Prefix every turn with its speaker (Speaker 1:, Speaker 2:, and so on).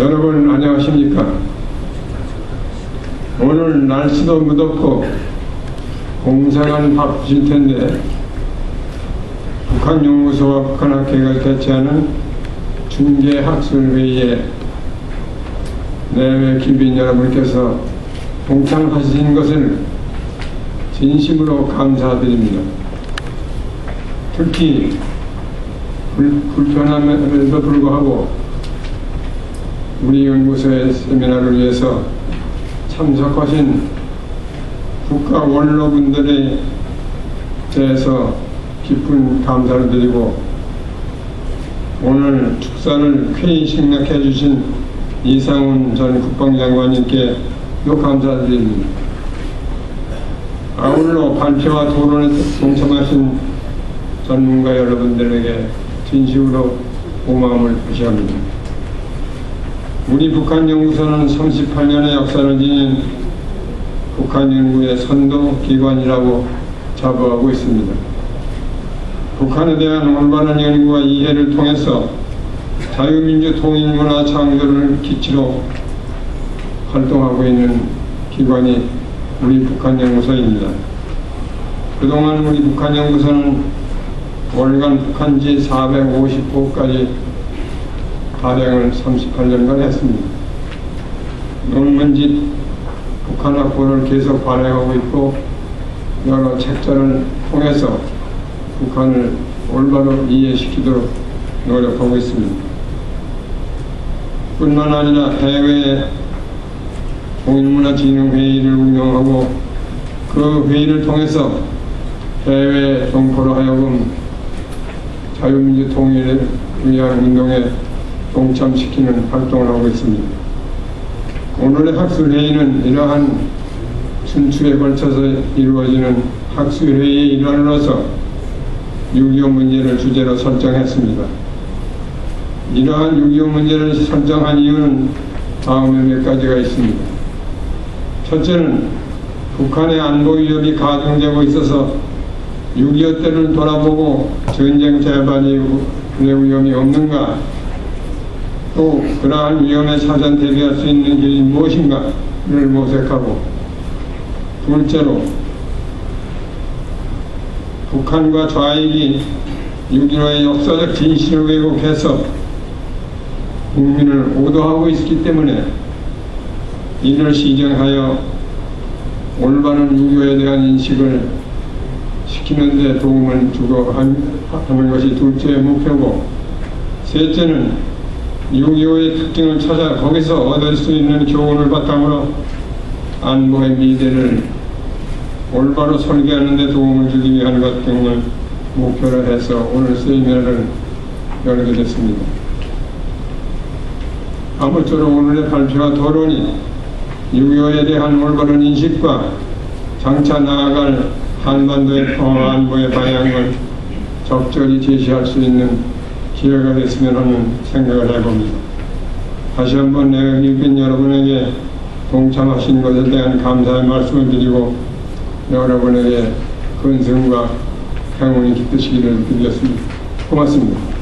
Speaker 1: 여러분 안녕하십니까? 오늘 날씨도 무덥고 공사는 바쁘실 텐데 북한 연구소와 북한 학회가 개최하는 중계학술회의에 내외 기빈 여러분께서 동참하신 것을 진심으로 감사드립니다. 특히 불, 불편함에도 불구하고 우리 연구소의 세미나를 위해서 참석하신 국가 원로분들에 대해서 깊은 감사를 드리고 오늘 축사를 쾌히 승낙해 주신 이상훈 전 국방장관님께도 감사드립니다. 아울러 발표와 토론에 동참하신 전문가 여러분들에게 진심으로 고마움을 표시합니다. 우리 북한 연구소는 38년의 역사를 지닌 북한 연구의 선도 기관이라고 자부하고 있습니다. 북한에 대한 올바른 연구와 이해를 통해서 자유민주 통일문화 창조를 기치로 활동하고 있는 기관이 우리 북한연구소입니다. 그동안 우리 북한연구소는 월간 북한지 450호까지 발행을 38년간 했습니다. 논문집 북한학보를 계속 발행하고 있고 여러 책자를 통해서 북한을 올바로 이해시키도록 노력하고 있습니다. 뿐만 아니라 해외 통일문화진흥회의를 운영하고 그 회의를 통해서 해외 동포로 하여금 자유민주 통일을 위한 운동에 동참시키는 활동을 하고 있습니다. 오늘의 학술회의는 이러한 순추에 걸쳐서 이루어지는 학술회의의 일환으로서 6.25 문제를 주제로 설정했습니다. 이러한 6.25 문제를 설정한 이유는 다음에 몇 가지가 있습니다. 첫째는 북한의 안보 위협이 가중되고 있어서 6.25 때를 돌아보고 전쟁 재발의 위험이 없는가 또 그러한 위험에 사전 대비할 수 있는 길이 무엇인가를 모색하고 둘째로 북한과 좌익이 6.15의 역사적 진실을 왜곡해서 국민을 오도하고 있기 때문에 이를 시정하여 올바른 6.25에 대한 인식을 시키는 데 도움을 주고 하는 것이 둘째 목표고 셋째는 6.25의 특징을 찾아 거기서 얻을 수 있는 교훈을 바탕으로 안보의 미래를 올바로 설계하는 데 도움을 주기 위한 것 등을 목표로 해서 오늘 세미나를 열게 됐습니다. 아무쪼록 오늘의 발표와 토론이 6.25에 대한 올바른 인식과 장차 나아갈 한반도의 평화 안보의 방향을 적절히 제시할 수 있는 기회가 됐으면 하는 생각을 해봅니다. 다시 한번 내의견 여러분에게 동참하신 것에 대한 감사의 말씀을 드리고 여러분에게 근성과 행운이 깃드시기를 빌겠습니다. 고맙습니다.